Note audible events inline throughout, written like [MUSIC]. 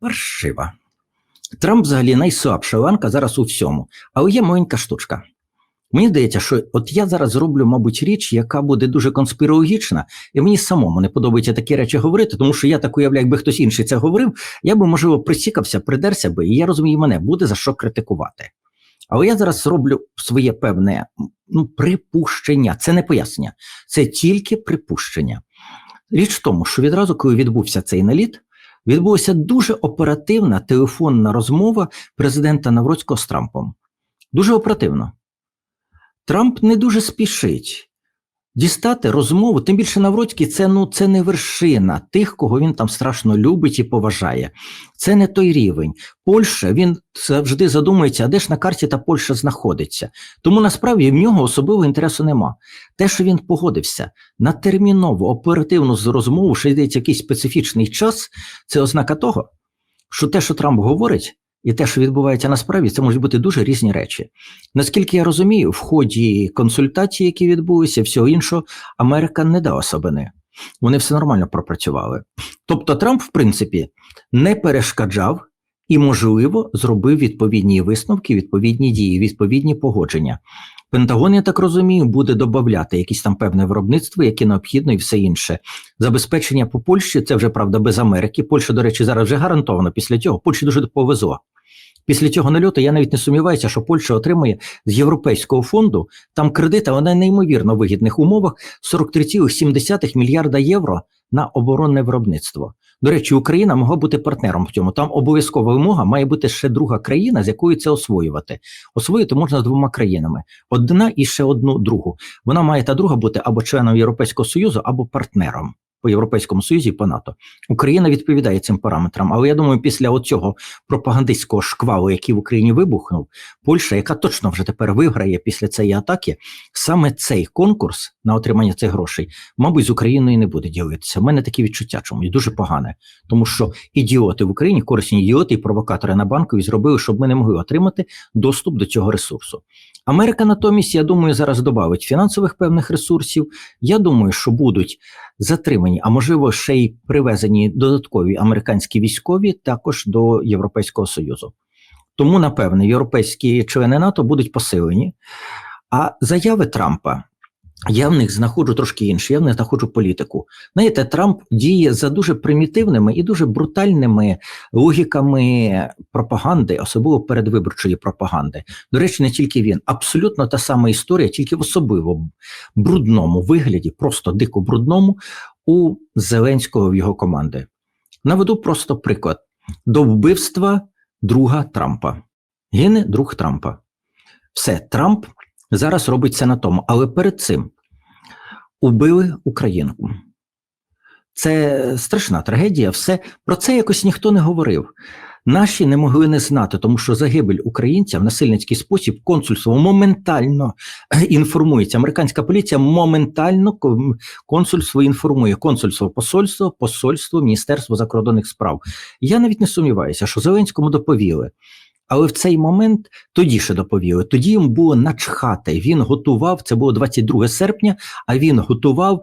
паршива. Трамп взагалі найслабша ланка зараз у всьому. Але є маленька штучка. Мені здається, що от я зараз зроблю, мабуть, річ, яка буде дуже конспірологічна, і мені самому не подобається такі речі говорити, тому що я так уявляю, якби хтось інший це говорив, я би, можливо, присікався, придерся би, і я розумію, мене буде за що критикувати. Але я зараз зроблю своє певне ну, припущення. Це не пояснення, це тільки припущення. Річ в тому, що відразу, коли відбувся цей наліт, відбулася дуже оперативна телефонна розмова президента Навроцького з Трампом. Дуже оперативно. Трамп не дуже спішить дістати розмову, тим більше Навроцький це ну це не вершина тих, кого він там страшно любить і поважає. Це не той рівень. Польща він завжди задумується, а де ж на карті та Польща знаходиться. Тому насправді в нього особливого інтересу нема. Те, що він погодився на термінову оперативну розмову, що йдеться якийсь специфічний час, це ознака того, що те, що Трамп говорить. І те, що відбувається насправді, це можуть бути дуже різні речі. Наскільки я розумію, в ході консультацій, які відбулися, всього іншого, Америка не дала особини. Вони все нормально пропрацювали. Тобто Трамп, в принципі, не перешкоджав і, можливо, зробив відповідні висновки, відповідні дії, відповідні погодження. Пентагон, я так розумію, буде додати якісь там певне виробництво, яке необхідно, і все інше. Забезпечення по Польщі це вже правда без Америки. Польща, до речі, зараз вже гарантовано після цього. Польщі дуже повезло. Після цього нальоту я навіть не сумніваюся, що Польща отримує з Європейського фонду там кредит, але на неймовірно вигідних умовах 43,7 мільярда євро на оборонне виробництво. До речі, Україна могла бути партнером в цьому. Там обов'язкова вимога має бути ще друга країна, з якою це освоювати. Освоїти можна з двома країнами: одна і ще одну другу. Вона має та друга бути або членом Європейського союзу, або партнером по Європейському Союзі і по НАТО. Україна відповідає цим параметрам. Але я думаю, після оцього пропагандистського шквалу, який в Україні вибухнув, Польща, яка точно вже тепер виграє після цієї атаки, саме цей конкурс на отримання цих грошей, мабуть, з Україною не буде ділитися. У мене такі відчуття чомусь дуже погане, тому що ідіоти в Україні, корисні ідіоти і провокатори на банкові зробили, щоб ми не могли отримати доступ до цього ресурсу. Америка натомість, я думаю, зараз додавить фінансових певних ресурсів. Я думаю, що будуть затримані, а можливо, ще й привезені додаткові американські військові також до Європейського Союзу. Тому, напевне, європейські члени НАТО будуть посилені. А заяви Трампа я в них знаходжу трошки інше, я в них знаходжу політику. Знаєте, Трамп діє за дуже примітивними і дуже брутальними логіками пропаганди, особливо передвиборчої пропаганди. До речі, не тільки він. Абсолютно та сама історія, тільки в особливо брудному вигляді, просто дико брудному, у Зеленського в його команди. Наведу просто приклад: до вбивства друга Трампа. Гине друг Трампа. Все, Трамп зараз робить це на тому. Але перед цим убили українку. Це страшна трагедія. Все про це якось ніхто не говорив. Наші не могли не знати, тому що загибель українця в насильницький спосіб консульство моментально інформується. Американська поліція моментально консульство інформує. Консульство, посольство, посольство, Міністерство закордонних справ. Я навіть не сумніваюся, що Зеленському доповіли. Але в цей момент тоді ще доповіли. Тоді йому було начхати. Він готував, це було 22 серпня, а він готував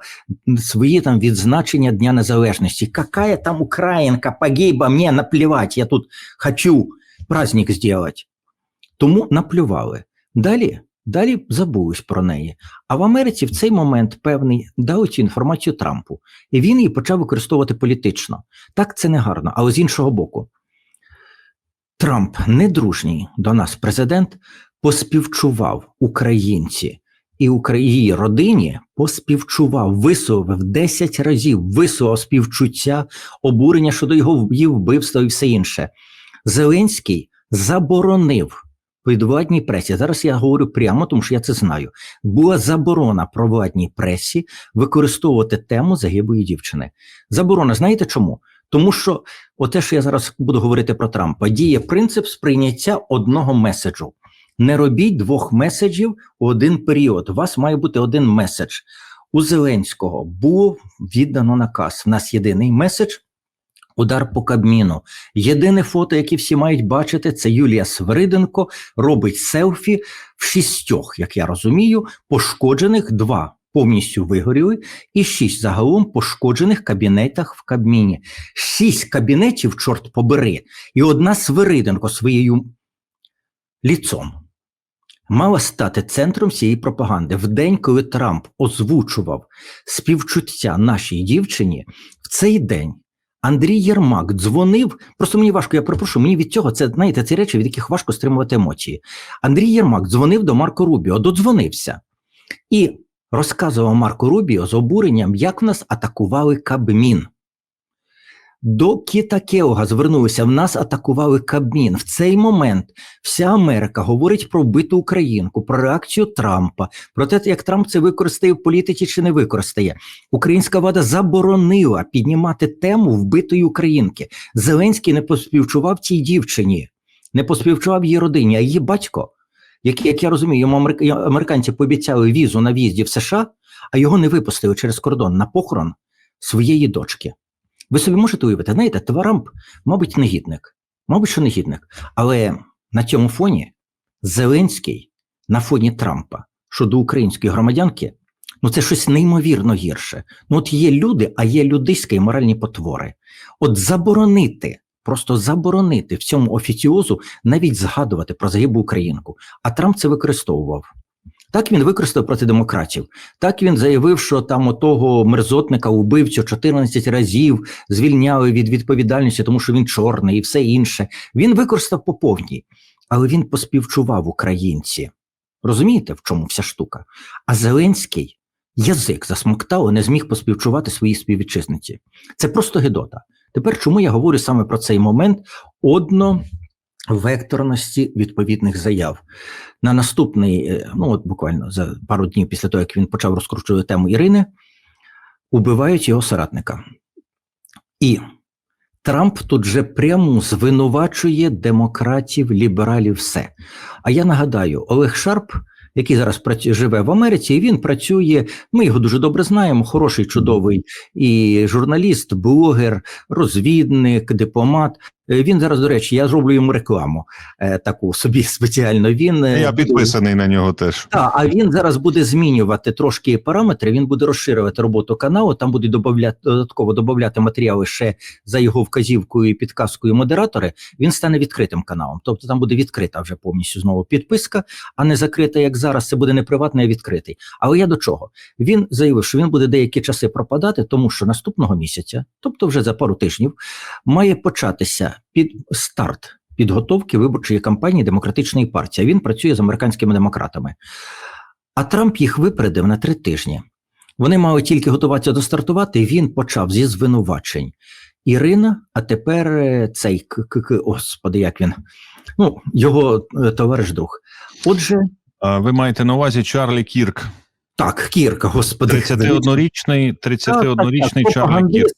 свої там відзначення Дня Незалежності. Какая там Українка погибла, мені наплівати, я тут хочу праздник зробити. Тому наплювали. Далі далі забулись про неї. А в Америці в цей момент певний дали цю інформацію Трампу, і він її почав використовувати політично. Так це не гарно, але з іншого боку. Трамп, недружній до нас президент, поспівчував українці і її родині поспівчував, висловив 10 разів, висловив співчуття, обурення щодо його вбивства і все інше. Зеленський заборонив підвладній пресі. Зараз я говорю прямо, тому що я це знаю. Була заборона провладній пресі використовувати тему загиблої дівчини. Заборона, знаєте чому? Тому що оте, що я зараз буду говорити про Трампа, діє принцип сприйняття одного меседжу. Не робіть двох меседжів у один період. У вас має бути один меседж. У Зеленського був віддано наказ. У нас єдиний меседж. Удар по Кабміну. Єдине фото, яке всі мають бачити, це Юлія Свириденко робить селфі в шістьох, як я розумію, пошкоджених два повністю вигоріли, і шість загалом пошкоджених кабінетах в Кабміні. Шість кабінетів, чорт побери, і одна Свириденко своєю ліцом мала стати центром цієї пропаганди. В день, коли Трамп озвучував співчуття нашій дівчині, в цей день Андрій Єрмак дзвонив. Просто мені важко, я перепрошую, мені від цього це знаєте, ці речі, від яких важко стримувати емоції. Андрій Єрмак дзвонив до Марко Рубіо, додзвонився і розказував Марко Рубіо з обуренням, як в нас атакували Кабмін. До Кіта Кеога звернулися, в нас атакували Кабмін. В цей момент вся Америка говорить про вбиту українку, про реакцію Трампа, про те, як Трамп це використає в політиці чи не використає. Українська влада заборонила піднімати тему вбитої українки. Зеленський не поспівчував цій дівчині, не поспівчував її родині, а її батько, який, як я розумію, йому американці пообіцяли візу на в'їзді в США, а його не випустили через кордон на похорон своєї дочки. Ви собі можете уявити, знаєте, Трамп, мабуть, негідник, мабуть, що негідник. Але на цьому фоні Зеленський на фоні Трампа щодо української громадянки, ну це щось неймовірно гірше. Ну, от є люди, а є людиська і моральні потвори. От заборонити, просто заборонити в цьому офіціозу навіть згадувати про загибу українку. А Трамп це використовував. Так він використав проти демократів. Так він заявив, що там отого мерзотника убивцю 14 разів звільняли від відповідальності, тому що він чорний і все інше. Він використав по повній, але він поспівчував українці. Розумієте, в чому вся штука? А Зеленський язик засмоктав і не зміг поспівчувати своїй співвітчизниці. Це просто гидота. Тепер чому я говорю саме про цей момент одновекторності відповідних заяв? На наступний, е, ну от буквально за пару днів після того, як він почав розкручувати тему Ірини, убивають його соратника. І Трамп тут же прямо звинувачує демократів, лібералів, все. А я нагадаю, Олег Шарп, який зараз працює, живе в Америці, і він працює. Ми його дуже добре знаємо. Хороший, чудовий і журналіст, блогер, розвідник, дипломат. Е, Він зараз, до речі, я зроблю йому рекламу е, таку собі спеціально. Він е, Я підписаний на нього теж. так, а він зараз буде змінювати трошки параметри. Він буде розширювати роботу каналу. Там будуть добавляти додатково додавати матеріали ще за його вказівкою і підказкою модератори. Він стане відкритим каналом. Тобто там буде відкрита вже повністю знову підписка, а не закрита, як зараз. Це буде не приватний, а відкритий. Але я до чого? Він заявив, що він буде деякі часи пропадати, тому що наступного місяця, тобто вже за пару тижнів, має початися під старт підготовки виборчої кампанії демократичної партії. Він працює з американськими демократами. А Трамп їх випередив на три тижні. Вони мали тільки готуватися достартувати. і Він почав зі звинувачень. Ірина, а тепер е, цей к- господи, як він? Ну, його е, товариш друг. Отже, Ви маєте на увазі Чарлі Кірк, так, Кірка, господи. 31-річний, 31-річний Чарлі Кірк.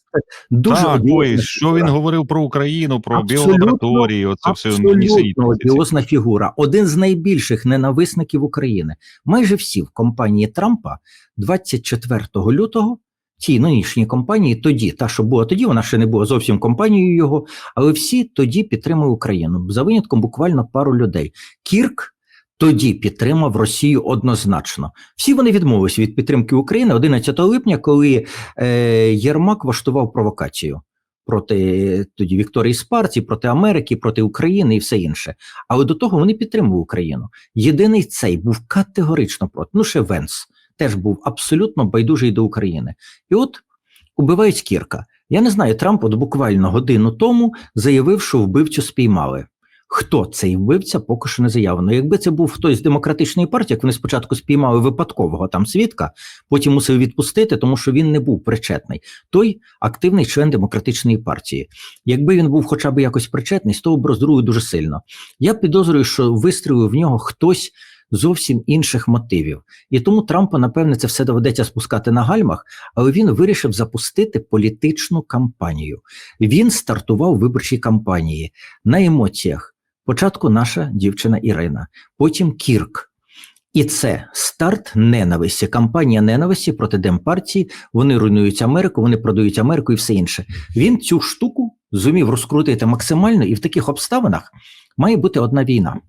Дуже так, ой, що він говорив про Україну, про біолабораторії, оце все Абсолютно одіозна фігура. Один з найбільших ненависників України. Майже всі в компанії Трампа 24 лютого. Тій нинішній компанії тоді, та що була тоді, вона ще не була зовсім компанією його, але всі тоді підтримали Україну. За винятком буквально пару людей. Кірк тоді підтримав Росію однозначно. Всі вони відмовилися від підтримки України 11 липня, коли е, Єрмак влаштував провокацію проти тоді Вікторії Спарці, проти Америки, проти України і все інше. Але до того вони підтримували Україну. Єдиний цей був категорично проти. Ну, ще Венс теж був абсолютно байдужий до України. І от убивають Кірка. Я не знаю, Трамп от буквально годину тому заявив, що вбивцю спіймали. Хто цей вбивця, поки що не заявлено. Якби це був хтось з демократичної партії, як вони спочатку спіймали випадкового там свідка, потім мусив відпустити, тому що він не був причетний. Той активний член демократичної партії. Якби він був хоча б якось причетний, з того б роздрули дуже сильно. Я підозрюю, що вистрілив в нього хтось зовсім інших мотивів. І тому Трампу, напевне, це все доведеться спускати на гальмах, але він вирішив запустити політичну кампанію. Він стартував виборчі кампанії на емоціях. Спочатку наша дівчина Ірина, потім Кірк. І це старт ненависті, кампанія ненависті проти демпартії. Вони руйнують Америку, вони продають Америку і все інше. Він цю штуку зумів розкрутити максимально, і в таких обставинах має бути одна війна.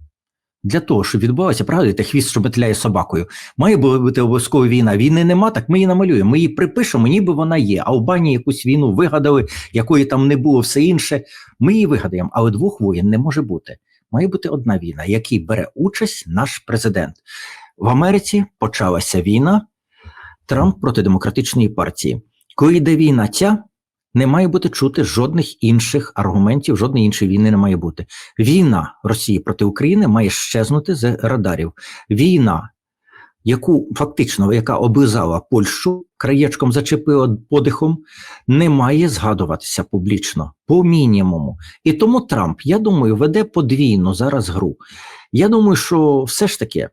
Для того, щоб відбувалося, пригадуєте, хвіст, що метляє собакою. Має бути обов'язково війна. Війни нема, так ми її намалюємо. Ми її припишемо, ніби вона є. Албанії якусь війну вигадали, якої там не було, все інше. Ми її вигадаємо, але двох воєн не може бути. Має бути одна війна, в якій бере участь наш президент. В Америці почалася війна Трамп проти демократичної партії. Коли йде війна, ця не має бути чути жодних інших аргументів, жодної іншої війни не має бути. Війна Росії проти України має щезнути з радарів. Війна, яку фактично яка облизала Польщу, краєчком зачепила подихом, не має згадуватися публічно по мінімуму. І тому Трамп, я думаю, веде подвійну зараз гру. Я думаю, що все ж таки.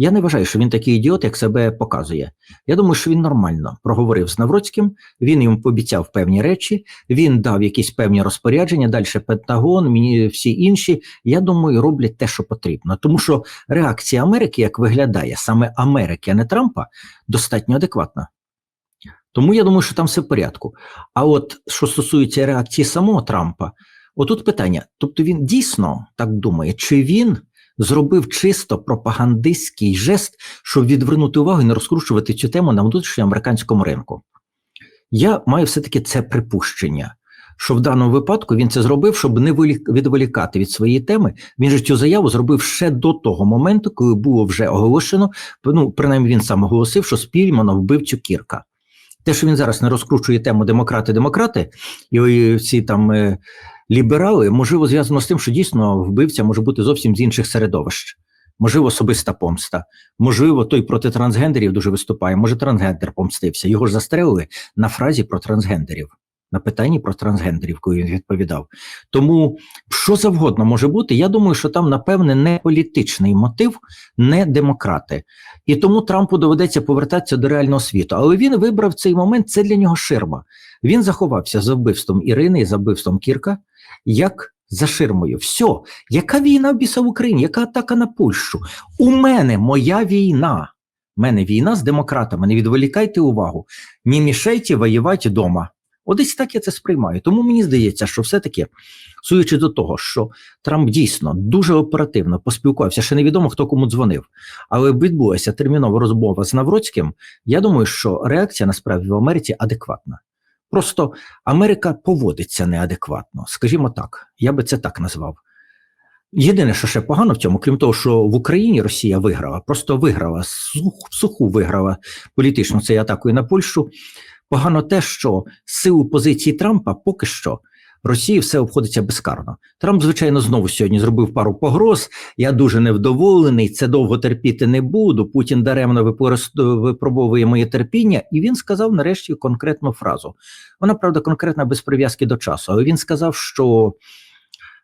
Я не вважаю, що він такий ідіот, як себе показує. Я думаю, що він нормально проговорив з Навроцьким, він йому пообіцяв певні речі, він дав якісь певні розпорядження, далі Пентагон, мені всі інші. Я думаю, роблять те, що потрібно. Тому що реакція Америки, як виглядає, саме Америки, а не Трампа, достатньо адекватна. Тому я думаю, що там все в порядку. А от що стосується реакції самого Трампа, отут питання: тобто він дійсно так думає, чи він зробив чисто пропагандистський жест, щоб відвернути увагу і не розкручувати цю тему на внутрішньоамериканському ринку. Я маю все-таки це припущення, що в даному випадку він це зробив, щоб не відволікати від своєї теми. Він же цю заяву зробив ще до того моменту, коли було вже оголошено. Ну, принаймні він сам оголосив, що Спільмана вбив цю кірка. Те, що він зараз не розкручує тему демократи-демократи, і всі там. Ліберали, можливо, зв'язано з тим, що дійсно вбивця може бути зовсім з інших середовищ. Можливо, особиста помста. Можливо, той проти трансгендерів дуже виступає. Може, трансгендер помстився. Його ж застрелили на фразі про трансгендерів, на питанні про трансгендерів, коли він відповідав. Тому що завгодно може бути. Я думаю, що там, напевне, не політичний мотив, не демократи. І тому Трампу доведеться повертатися до реального світу. Але він вибрав цей момент. Це для нього ширма. Він заховався за вбивством Ірини за вбивством Кірка як за ширмою. Все, яка війна в біса в Україні? Яка атака на Польщу? У мене моя війна. У мене війна з демократами. Не відволікайте увагу, не мішайте воювати вдома. Одесь так я це сприймаю. Тому мені здається, що все-таки, суючи до того, що Трамп дійсно дуже оперативно поспілкувався, ще невідомо, хто кому дзвонив, але відбулася термінова розмова з Навроцьким. Я думаю, що реакція насправді в Америці адекватна. Просто Америка поводиться неадекватно, скажімо так, я би це так назвав. Єдине, що ще погано в цьому, крім того, що в Україні Росія виграла, просто виграла, суху, виграла політично цією атакою на Польщу. Погано те, що силу позиції Трампа поки що Росії все обходиться безкарно. Трамп, звичайно, знову сьогодні зробив пару погроз. Я дуже невдоволений, це довго терпіти не буду. Путін даремно випробовує моє терпіння, і він сказав нарешті конкретну фразу. Вона правда конкретна без прив'язки до часу, але він сказав, що.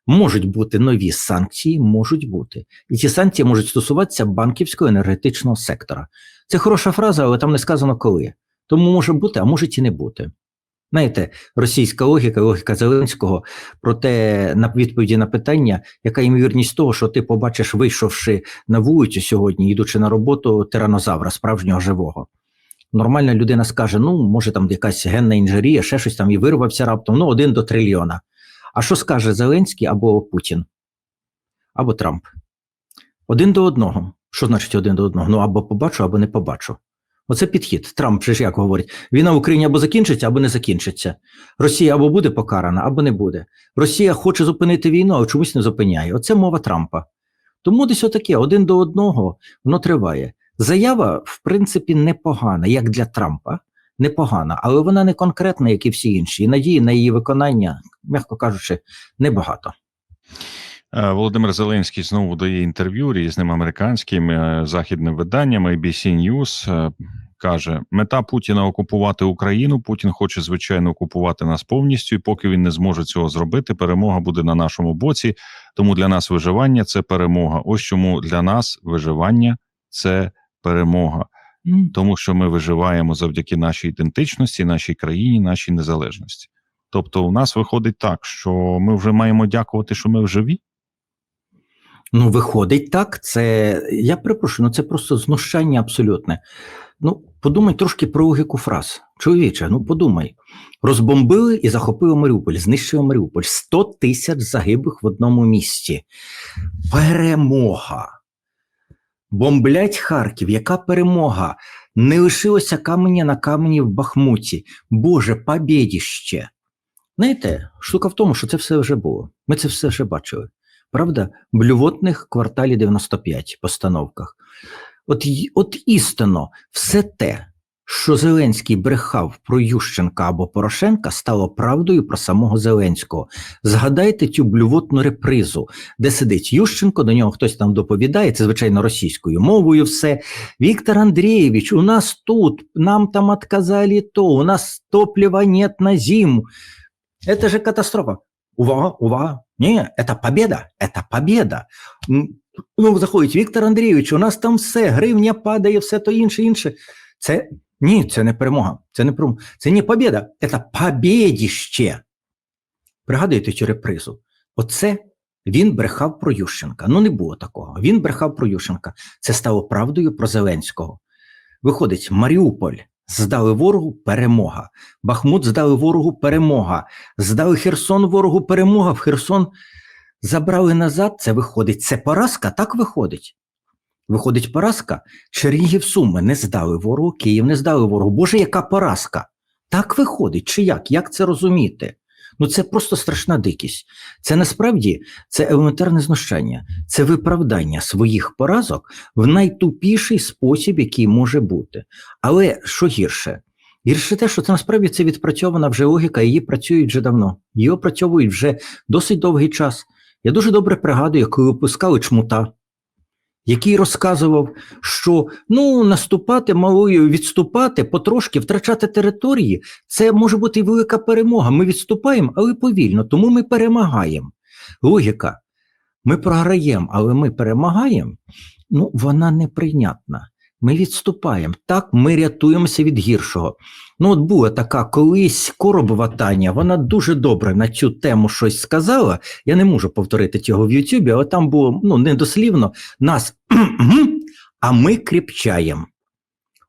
Можуть бути нові санкції, можуть бути, і ці санкції можуть стосуватися банківського енергетичного сектора. Це хороша фраза, але там не сказано коли. Тому може бути, а може і не бути. Знаєте, російська логіка, логіка Зеленського про те на відповіді на питання, яка ймовірність того, що ти побачиш, вийшовши на вулицю сьогодні, йдучи на роботу тиранозавра, справжнього живого. Нормальна людина скаже: ну, може, там якась генна інжерія, ще щось там і вирвався раптом, ну, один до трильйона. А що скаже Зеленський або Путін, або Трамп? Один до одного. Що значить один до одного? Ну або побачу, або не побачу. Оце підхід. Трамп же ж як говорить: війна в Україні або закінчиться, або не закінчиться. Росія або буде покарана, або не буде. Росія хоче зупинити війну, а чомусь не зупиняє. Оце мова Трампа. Тому десь отаке, один до одного воно триває. Заява, в принципі, непогана, як для Трампа, непогана, але вона не конкретна, як і всі інші. І надії на її виконання, м'яко кажучи, небагато. Е, Володимир Зеленський знову дає інтерв'ю різним американським е, західним виданням ABC News. Е, каже, мета Путіна окупувати Україну. Путін хоче звичайно окупувати нас повністю, і поки він не зможе цього зробити, перемога буде на нашому боці. Тому для нас виживання це перемога. Ось чому для нас виживання це перемога, тому що ми виживаємо завдяки нашій ідентичності, нашій країні, нашій незалежності. Тобто, у нас виходить так, що ми вже маємо дякувати, що ми живі. Ну, виходить так. Це я перепрошую, ну це просто знущання абсолютне. Ну, подумай трошки про логіку фраз. Чоловіче, ну подумай. Розбомбили і захопили Маріуполь, знищили Маріуполь. 100 тисяч загиблих в одному місці. Перемога. Бомблять Харків, яка перемога? Не лишилося каменя на камені в Бахмуті. Боже, побєдіще. Знаєте, штука в тому, що це все вже було. Ми це все вже бачили. Правда, блювотних кварталі 95 постановках. От, от істинно, все те, що Зеленський брехав про Ющенка або Порошенка, стало правдою про самого Зеленського. Згадайте цю блювотну репризу, де сидить Ющенко, до нього хтось там доповідає, це звичайно російською мовою. Все Віктор Андрійович, у нас тут, нам там отказали то, у нас топлива нет на зиму. Это же катастрофа. Увага, увага. Ні, це победа, це победа. Ну, заходить Віктор Андрійович, у нас там все, гривня падає, все то інше, інше. Це ні, це не перемога. Це не перемога. Це не победа, це побєдіще. Пригадуєте цю репризу? Оце він брехав про Ющенка. Ну, не було такого. Він брехав про Ющенка. Це стало правдою про Зеленського. Виходить, Маріуполь здали ворогу перемога. Бахмут здали ворогу перемога. Здали Херсон ворогу перемога. В Херсон забрали назад. Це виходить. Це поразка, так виходить. Виходить поразка. Чернігів Суми не здали ворогу, Київ не здали ворогу. Боже, яка поразка? Так виходить, чи як? Як це розуміти? Ну це просто страшна дикість. Це насправді це елементарне знущання, це виправдання своїх поразок в найтупіший спосіб, який може бути. Але що гірше? Гірше те, що це насправді це відпрацьована вже логіка, її працюють вже давно. Її опрацьовують вже досить довгий час. Я дуже добре пригадую, коли випускали чмута, який розказував, що ну наступати малою, відступати, потрошки втрачати території це може бути велика перемога. Ми відступаємо, але повільно, тому ми перемагаємо. Логіка. Ми програємо, але ми перемагаємо. Ну, вона неприйнятна. Ми відступаємо. Так, ми рятуємося від гіршого. Ну, от була така колись коробова Таня, вона дуже добре на цю тему щось сказала. Я не можу повторити цього в Ютубі, але там було ну, недослівно нас, [CLEARS THROAT] а ми кріпчаємо.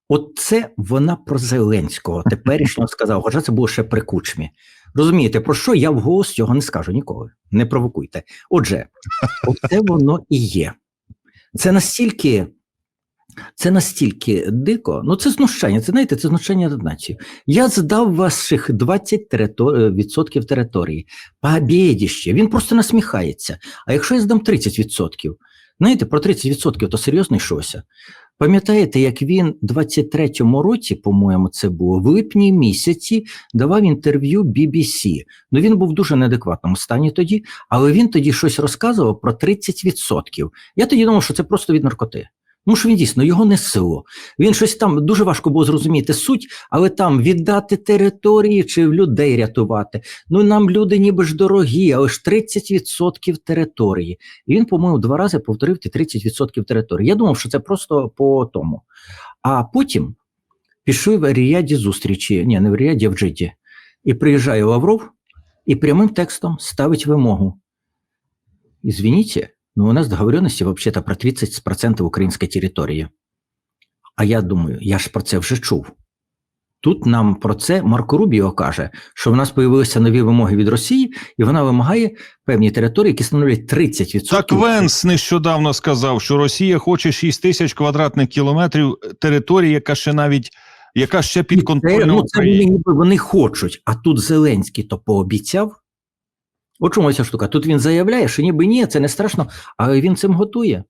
От це вона про Зеленського теперішнього сказала, хоча це було ще при кучмі. Розумієте, про що я вголос цього не скажу ніколи. Не провокуйте. Отже, оце воно і є. Це настільки, це настільки дико, ну це знущання, це знаєте, це знущання над нацією. Я здав ваших 20 територ... відсотків території. Побєдіще. Він просто насміхається. А якщо я здам 30%, знаєте, про 30% то серйозно йшовся. Пам'ятаєте, як він в 23-му році, по-моєму, це було в липні місяці, давав інтерв'ю BBC. Ну він був в дуже неадекватному стані тоді, але він тоді щось розказував про 30%. Я тоді думав, що це просто від наркоти. Ну що він дійсно його не сило. Він щось там дуже важко було зрозуміти суть, але там віддати території чи людей рятувати. Ну нам люди ніби ж дорогі, але ж 30% території. І він, по-моєму, два рази повторив ті 30% території. Я думав, що це просто по тому. А потім пішов в Ріяді зустрічі, ні, не в Ріяді, а в Джиді. І приїжджає Лавров і прямим текстом ставить вимогу. Извините, но у нас договоренности вообще-то про 30% української території. А я думаю, я ж про це вже чув. Тут нам про це Марко Рубіо каже, що в нас появилися нові вимоги від Росії, і вона вимагає певні території, які становлять 30%. Так Венс нещодавно сказав, що Росія хоче 6 тисяч квадратних кілометрів території, яка ще навіть яка ще під контролем ну, це вони, вони хочуть, а тут Зеленський то пообіцяв. От чому ця штука? Тут він заявляє, що ніби ні, це не страшно, але він цим готує.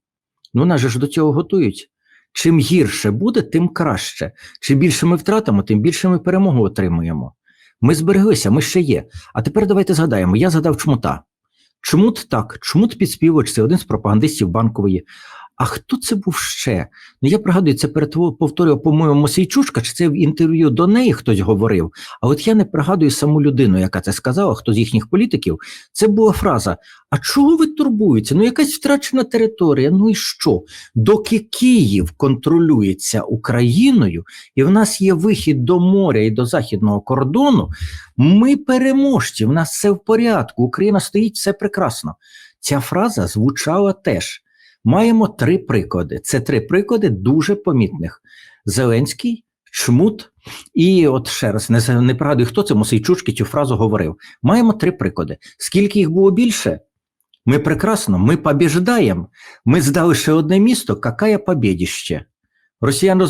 Ну, нас же ж до цього готують. Чим гірше буде, тим краще. Чим більше ми втратимо, тим більше ми перемогу отримуємо. Ми збереглися, ми ще є. А тепер давайте згадаємо: я згадав чмута. Чмут так, чмут підспівувач, це один з пропагандистів банкової. А хто це був ще? Ну я пригадую, це повторював, по-моєму, Мосійчушка, чи це в інтерв'ю до неї хтось говорив. А от я не пригадую саму людину, яка це сказала, хто з їхніх політиків. Це була фраза: А чого ви турбуєтеся? Ну, якась втрачена територія. Ну і що? Доки Київ контролюється Україною, і в нас є вихід до моря і до західного кордону, ми переможці, в нас все в порядку, Україна стоїть все прекрасно. Ця фраза звучала теж. Маємо три приклади. Це три приклади дуже помітних: Зеленський, Чмут і от ще раз не, не пригадую, хто це Мосейчучки цю фразу говорив. Маємо три приклади. Скільки їх було більше? Ми прекрасно, ми побіждаємо. Ми здали ще одне місто, какая побєдіще. Росіяни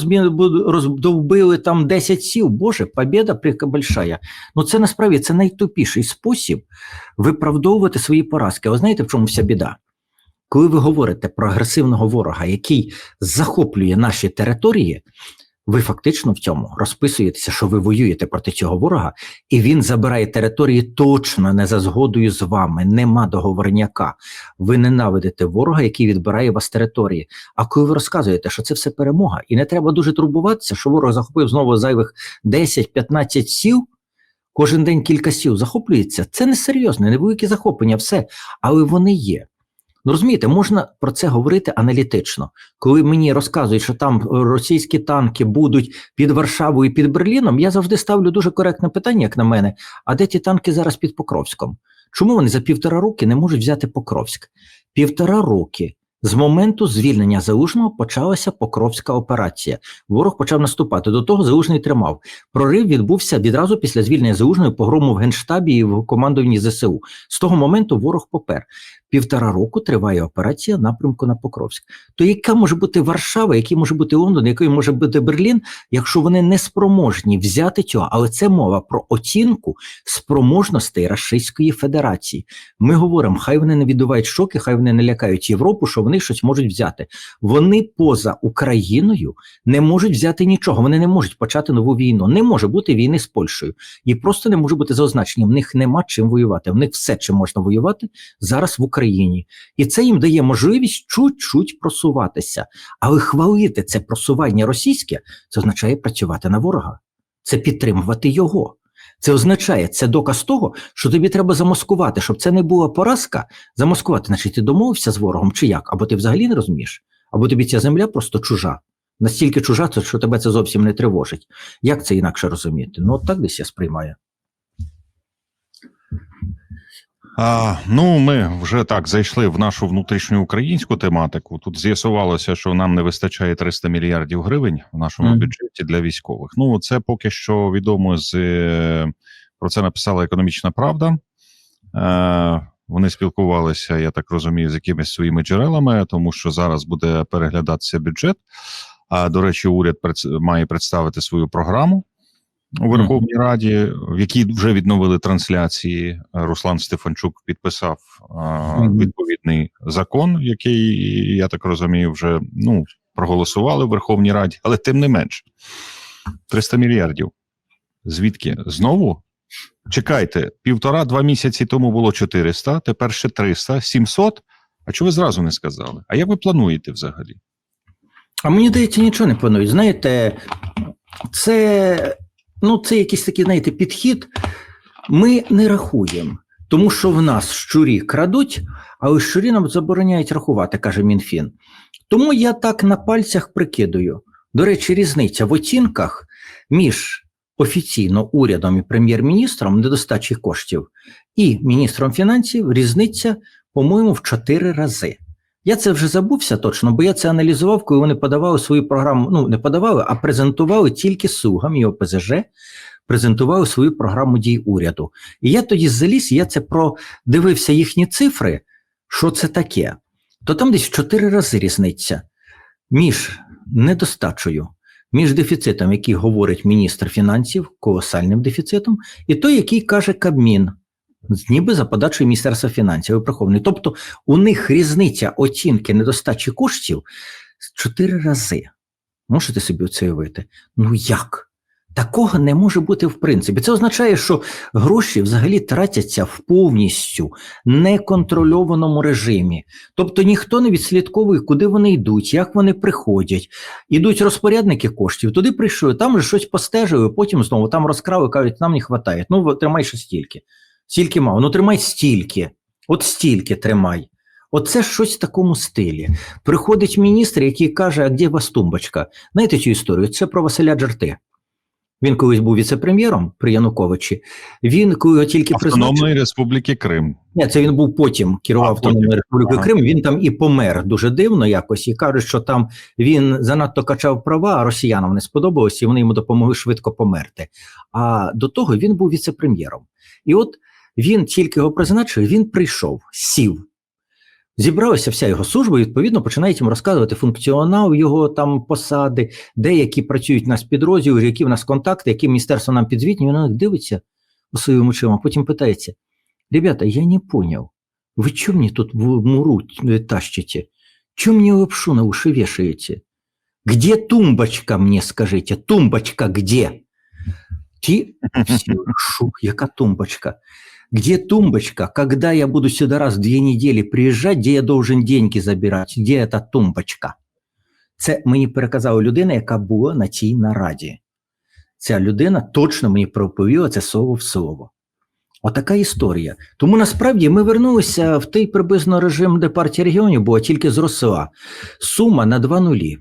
роздовбили там 10 сіл. Боже, побєда прика. Ну це насправді це найтупіший спосіб виправдовувати свої поразки. А ви знаєте, в чому вся біда? Коли ви говорите про агресивного ворога, який захоплює наші території, ви фактично в цьому розписуєтеся, що ви воюєте проти цього ворога, і він забирає території точно не за згодою з вами. Нема договорняка. Ви ненавидите ворога, який відбирає вас території. А коли ви розказуєте, що це все перемога, і не треба дуже турбуватися, що ворог захопив знову зайвих 10-15 сіл. Кожен день кілька сіл захоплюється. Це не серйозне, невелике захоплення, все, але вони є. Ну розумієте, можна про це говорити аналітично. Коли мені розказують, що там е, російські танки будуть під Варшавою і під Берліном, я завжди ставлю дуже коректне питання, як на мене: а де ті танки зараз під Покровськом? Чому вони за півтора роки не можуть взяти Покровськ? Півтора роки з моменту звільнення Залужного почалася Покровська операція. Ворог почав наступати. До того Залужний тримав. Прорив відбувся відразу після звільнення Залужної погрому в Генштабі і в командуванні ЗСУ. З того моменту ворог попер. Півтора року триває операція напрямку на Покровськ. То яка може бути Варшава, який може бути Лондон, який може бути Берлін, якщо вони не спроможні взяти цього? Але це мова про оцінку спроможностей Російської Федерації. Ми говоримо, хай вони не відбувають шоки, хай вони не лякають Європу, що вони щось можуть взяти. Вони поза Україною не можуть взяти нічого. Вони не можуть почати нову війну. Не може бути війни з Польщею. І просто не може бути заозначення. В них нема чим воювати. В них все, чим можна воювати зараз в Україні. І це їм дає можливість чуть-чуть просуватися. Але хвалити це просування російське, це означає працювати на ворога. Це підтримувати його. Це означає, це доказ того, що тобі треба замаскувати, щоб це не була поразка. Замаскувати, значить, ти домовився з ворогом чи як? Або ти взагалі не розумієш, або тобі ця земля просто чужа. Настільки чужа, що тебе це зовсім не тривожить. Як це інакше розуміти? Ну, от так десь я сприймаю. А, ну, ми вже так зайшли в нашу внутрішню українську тематику. Тут з'ясувалося, що нам не вистачає 300 мільярдів гривень в нашому Мгм. бюджеті для військових. Ну, це поки що відомо з е, про це написала економічна правда. Е, вони спілкувалися, я так розумію, з якимись своїми джерелами, тому що зараз буде переглядатися бюджет. А до речі, уряд має представити свою програму у Верховній Раді, в якій вже відновили трансляції. Руслан Стефанчук підписав Мгм. відповідний закон, який, я так розумію, вже ну, проголосували в Верховній Раді, але тим не менш, 300 мільярдів. Звідки? Знову? Чекайте, півтора-два місяці тому було 400, тепер ще 300, 700. А чого ви зразу не сказали? А як ви плануєте взагалі? А мені здається, нічого не планують. Знаєте, це, ну, це якийсь такий, знаєте, підхід. Ми не рахуємо, тому що в нас щурі крадуть, але щурі нам забороняють рахувати, каже Мінфін. Тому я так на пальцях прикидую. До речі, різниця в оцінках між офіційно урядом і прем'єр-міністром недостачі коштів і міністром фінансів різниця, по-моєму, в чотири рази. Я це вже забувся точно, бо я це аналізував, коли вони подавали свою програму. Ну, не подавали, а презентували тільки СУГам і ОПЗЖ, презентували свою програму дій уряду. І я тоді заліз, я це продивився їхні цифри, що це таке. То там десь в чотири рази різниця між недостачею, між дефіцитом, який говорить міністр фінансів, колосальним дефіцитом, і той, який каже Кабмін, ніби за подачою Міністерства фінансів прихований. Тобто у них різниця оцінки недостачі коштів чотири рази. Можете собі це уявити? Ну як? Такого не може бути в принципі. Це означає, що гроші взагалі тратяться в повністю неконтрольованому режимі. Тобто ніхто не відслідковує, куди вони йдуть, як вони приходять. Ідуть розпорядники коштів, туди прийшли, там вже щось постежили, потім знову там розкрали, кажуть, нам не вистачає. Ну, тримай ще стільки. Стільки мало. Ну тримай стільки. От стільки тримай. Оце щось в такому стилі. Приходить міністр, який каже, а де у вас тумбочка? Знаєте цю історію? Це про Василя Джарти. Він колись був віце-прем'єром при Януковичі. Він, коли тільки призначив. Автономної Республіки Крим. Ні, це він був потім керував Автономною. Республікою Крим. Він там і помер дуже дивно якось, і кажуть, що там він занадто качав права, а росіянам не сподобалось, і вони йому допомогли швидко померти. А до того він був віце-прем'єром. І от він тільки його призначив, він прийшов, сів. Зібралася вся його служба, і відповідно починають їм розказувати функціонал його там посади, деякі працюють в нас підрозділи, які в нас контакти, які міністерство нам підзвітні. Він на них дивиться у своїм очима, потім питається: Ребята, я не понял, вы что мне тут в муру тащите? Че мне лапшу на уши вешаете? Где тумбочка, мне скажите? Тумбочка где? Ті, [LAUGHS] всі, шу, яка тумбочка? Где тумбочка? Когда я буду сюда раз в две недели приезжать, где я должен деньги забирать? Где эта тумбочка? Це мені переказала людина, яка була на цій нараді. Ця людина точно мені проповіла це слово в слово. Отака історія. Тому насправді ми вернулися в той приблизно режим, де партія регіонів була, тільки зросла. Сума на два нулі.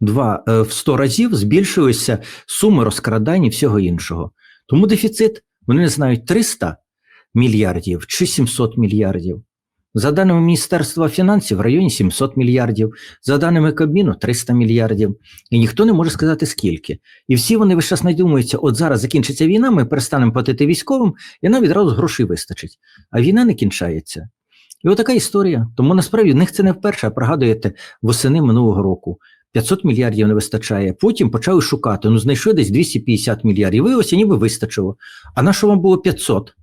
Два, е, в 100 разів збільшилися суми розкрадань і всього іншого. Тому дефіцит, вони не знають 300 мільярдів чи 700 мільярдів. За даними Міністерства фінансів, в районі 700 мільярдів, за даними Кабміну 300 мільярдів. І ніхто не може сказати скільки. І всі вони весь час надумуються, от зараз закінчиться війна, ми перестанемо платити військовим, і нам відразу грошей вистачить. А війна не кінчається. І отака історія. Тому насправді в них це не вперше, а пригадуєте, восени минулого року. 500 мільярдів не вистачає. Потім почали шукати. Ну, знайшли десь 250 мільярдів. Виявилося, ніби вистачило. А на що вам було 500?